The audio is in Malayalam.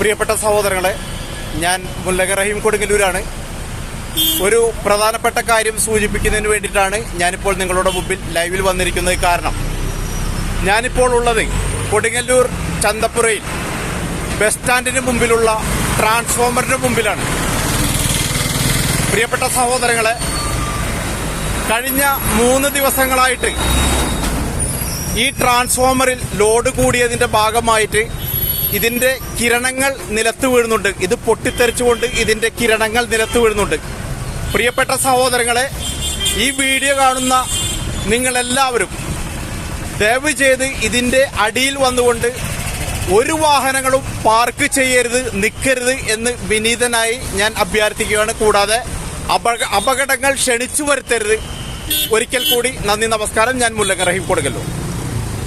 പ്രിയപ്പെട്ട സഹോദരങ്ങളെ ഞാൻ മുല്ലക റഹീം കൊടുങ്ങല്ലൂരാണ്. ഒരു പ്രധാനപ്പെട്ട കാര്യം സൂചിപ്പിക്കുന്നതിന് വേണ്ടിയിട്ടാണ് ഞാനിപ്പോൾ നിങ്ങളുടെ മുമ്പിൽ ലൈവിൽ വന്നിരിക്കുന്നത് കാരണം. ഞാനിപ്പോൾ ഉള്ളത് കൊടുങ്ങല്ലൂർ ചന്തപ്പുരയിൽ ബസ് സ്റ്റാൻഡിന് മുമ്പിലുള്ള ട്രാൻസ്ഫോമറിന് മുമ്പിലാണ്. പ്രിയപ്പെട്ട സഹോദരങ്ങളെ കഴിഞ്ഞ മൂന്ന് ദിവസങ്ങളായിട്ട് ഈ ട്രാൻസ്ഫോമറിൽ ലോഡ് കൂടിയതിന്റെ ഭാഗമായിട്ട് ഇതിന്റെ കിരണങ്ങൾ നിലത്ത് വീഴുന്നുണ്ട്. ഇത് പൊട്ടിത്തെറിച്ചുകൊണ്ട് ഇതിന്റെ കിരണങ്ങൾ നിലത്ത് വീഴുന്നുണ്ട്. പ്രിയപ്പെട്ട സഹോദരങ്ങളെ ഈ വീഡിയോ കാണുന്ന നിങ്ങളെല്ലാവരും ദയവ് ചെയ്ത് ഇതിന്റെ അടിയിൽ വന്നുകൊണ്ട് ഒരു വാഹനങ്ങളും പാർക്ക് ചെയ്യരുത് നിൽക്കരുത് എന്ന് വിനീതനായി ഞാൻ അഭ്യർത്ഥിക്കുകയാണ്. കൂടാതെ അപക- അപകടങ്ങൾ ക്ഷണിച്ചു വരുത്തരുത്. ഒരിക്കൽ കൂടി നന്ദി നമസ്കാരം. ഞാൻ മുല്ലങ്ങ റഹീം കൊടുക്കല്ലോ